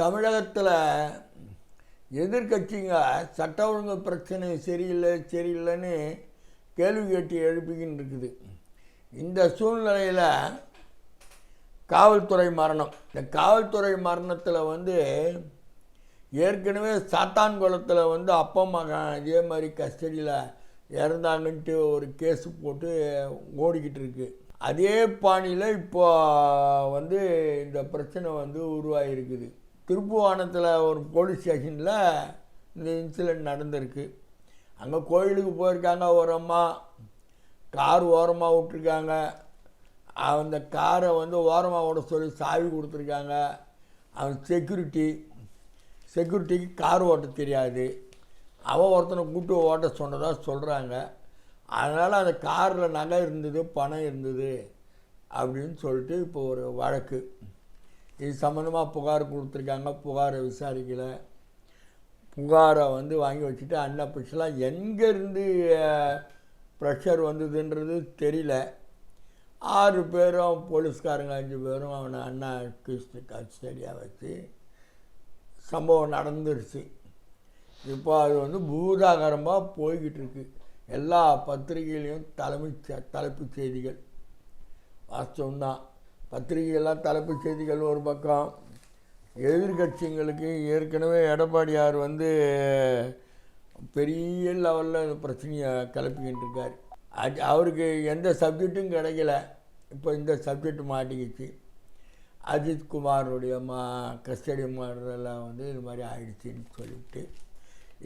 தமிழகத்தில் எதிர்கட்சிங்க சட்ட ஒழுங்கு பிரச்சனை சரியில்லை சரியில்லைன்னு கேள்வி கேட்டு எழுப்பிக்கின்னு இருக்குது. இந்த சூழ்நிலையில் காவல்துறை மரணம். இந்த காவல்துறை மரணத்தில் வந்து ஏற்கனவே சாத்தான்குளத்தில் வந்து அப்பா மகன் இதே மாதிரி கஸ்டடியில் இறந்தாங்கன்ட்டு ஒரு கேஸ் போட்டு ஓடிக்கிட்டு இருக்கு. அதே பாணியில் இப்போ வந்து இந்த பிரச்சனை வந்து உருவாகிருக்குது திருப்புவானத்தில் ஒரு போலீஸ் ஸ்டேஷனில் இந்த இன்சிடெண்ட் நடந்திருக்கு. அங்கே கோயிலுக்கு போயிருக்காங்க ஒரு அம்மா. கார் ஓரமாக விட்டுருக்காங்க. அந்த காரை வந்து ஓரமாக விட சொல்லி சாவி கொடுத்துருக்காங்க. அவன் செக்யூரிட்டி செக்யூரிட்டிக்கு கார் ஓட்ட தெரியாது. அவன் ஒருத்தனை கூட்டு ஓட்ட சொன்னதாக சொல்கிறாங்க அதனால் அந்த காரில் நகை இருந்தது பணம் இருந்தது அப்படின்னு சொல்லிட்டு இப்போ ஒரு வழக்கு. இது சம்மந்தமாக புகார் கொடுத்துருக்காங்க. புகாரை விசாரிக்கலை. புகாரை வந்து வாங்கி வச்சுட்டு அன்அஃபிஷியலாக எங்கேருந்து ப்ரெஷர் வந்ததுன்றது தெரியல. ஆறு பேரும் போலீஸ்காரங்க அஞ்சு பேரும் அவனை அண்ணா கிறிஸ்து கஸ்டடியாக வச்சு சம்பவம் நடந்துருச்சு. இப்போ அது வந்து பூதாகரமாக போய்கிட்டு இருக்கு எல்லா பத்திரிகையிலையும் தலைமை செ- தலைப்புச் செய்திகள். வாஸ்தவம்தான். பத்திரிகையெல்லாம் தலைப்புச் செய்திகள் ஒரு பக்கம். எதிர்கட்சிங்களுக்கு ஏற்கனவே எடப்பாடியார் வந்து பெரிய லெவலில் பிரச்சனையை கிளப்பிக்கிட்டு இருக்கார் அது அவருக்கு எந்த சப்ஜெக்ட்டும் கிடைக்கல. இப்போ இந்த சப்ஜெக்ட் மாட்டிக்கிச்சு. அஜித் குமாருடைய மா கஸ்டடி மாறுதெல்லாம் வந்து இது மாதிரி ஆயிடுச்சுன்னு சொல்லிவிட்டு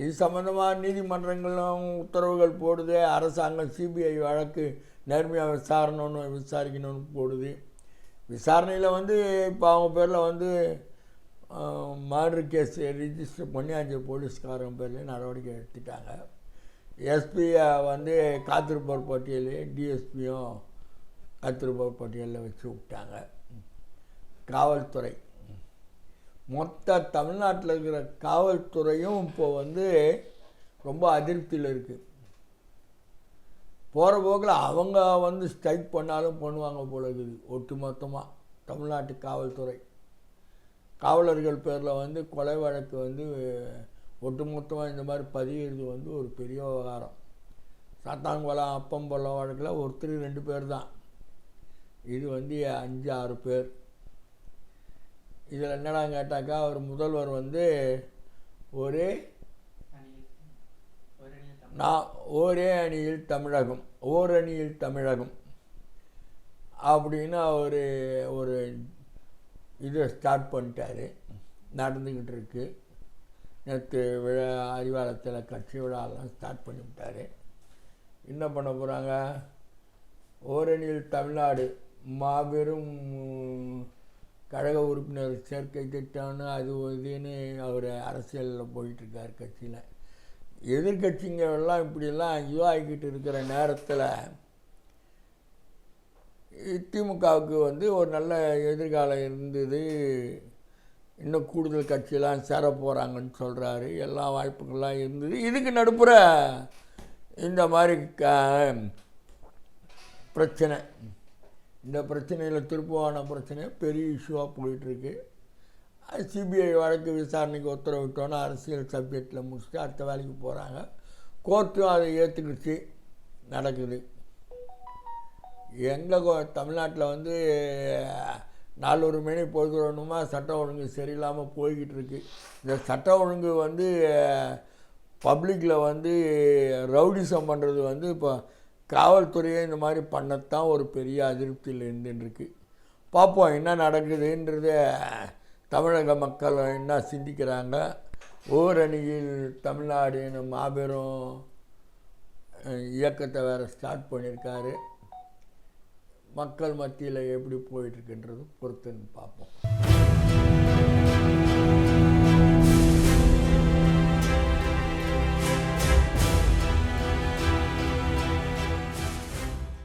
இது சம்மந்தமாக நீதிமன்றங்களும் உத்தரவுகள் போடுது. அரசாங்கம் சிபிஐ வழக்கு நேர்மையாக விசாரணும்னு விசாரிக்கணும்னு போடுது. விசாரணையில் வந்து இப்போ அவங்க பேரில் வந்து மர்டர் கேஸ் ரிஜிஸ்டர் பண்ணி அஞ்சு போலீஸ்காரங்க பேர்லேயும் நடவடிக்கை எடுத்துட்டாங்க. எஸ்பியை வந்து காத்திருப்போர் பட்டியலையும் டிஎஸ்பியும் காத்திருப்போர் பட்டியலில் வச்சு விட்டாங்க. காவல்துறை. மொத்த தமிழ்நாட்டில் இருக்கிற காவல்துறையும் இப்போ வந்து ரொம்ப அதிருப்தியில் இருக்குது போகிற போக்கில் அவங்க வந்து ஸ்ட்ரைக் பண்ணாலும் பண்ணுவாங்க போல இருக்குது. ஒட்டு மொத்தமாக தமிழ்நாட்டு காவல்துறை. காவலர்கள் பேரில் வந்து கொலை வழக்கு வந்து ஒட்டுமொத்தமாக இந்த மாதிரி பதிகிறது வந்து ஒரு பெரிய விவகாரம். சாத்தாங்குளம் அப்பம்பள்ளம் வழக்கில் ஒருத்தர் ரெண்டு பேர் தான் இது வந்து அஞ்சு ஆறு பேர். இதில் என்னடா கேட்டாக்கா அவர் முதல்வர் வந்து ஒரே நான் ஒரே அணியில் தமிழகம் ஓரணியில் தமிழகம் அப்படின்னு அவர் ஒரு இதை ஸ்டார்ட் பண்ணிட்டார். நடந்துக்கிட்டு இருக்கு. நேற்று விழா அறிவாலயத்தில் கட்சி விழாலாம் ஸ்டார்ட் பண்ணி விட்டார் என்ன பண்ண போகிறாங்க ஓரணியில் தமிழ்நாடு மாபெரும் கழக உறுப்பினர் சேர்க்கை திட்டம்னு அது இதுன்னு அவர் அரசியலில் போயிட்டுருக்கார் கட்சியில். எதிர்கட்சிங்க இப்படிலாம் இதுவாகிக்கிட்டு இருக்கிற நேரத்தில் திமுகவுக்கு வந்து ஒரு நல்ல எதிர்காலம் இருந்தது. இன்னும் கூடுதல் கட்சியெல்லாம் சேர போகிறாங்கன்னு சொல்கிறாரு எல்லா வாய்ப்புகள்லாம் இருந்தது. இதுக்கு நடுப்புற இந்த மாதிரி க பிரச்சனை. இந்த பிரச்சனையில் திருப்புவான பிரச்சனை பெரிய இஷ்யூவாக போயிட்டுருக்கு சிபிஐ வழக்கு விசாரணைக்கு உத்தரவிட்டோன்னா அரசியல் சப்ஜெக்டில் முடிச்சுட்டு அடுத்த வேலைக்கு போகிறாங்க கோர்ட்டும் அதை ஏற்றுக்கிச்சு நடக்குது. எங்கள் தமிழ்நாட்டில் வந்து நாலொரு மணி பொழுதுறணுமா சட்ட ஒழுங்கு சரியில்லாமல் போய்கிட்டு இருக்கு இந்த சட்ட ஒழுங்கு வந்து பப்ளிக்கில் வந்து ரவுடிசம் பண்ணுறது வந்து இப்போ காவல்துறையே இந்த மாதிரி பண்ணத்தான் ஒரு பெரிய அதிருப்தியில் இருந்துருக்கு பார்ப்போம் என்ன நடக்குதுன்றத தமிழக மக்கள் என்ன சிந்திக்கிறாங்க? ஓரணியில் தமிழ்நாடுன்னு மாபெரும் இயக்கத்தை வேறு ஸ்டார்ட் பண்ணியிருக்காரு. மக்கள் மத்தியில் எப்படி போயிட்டுருக்குன்றது பொறுத்துன்னு பார்ப்போம்.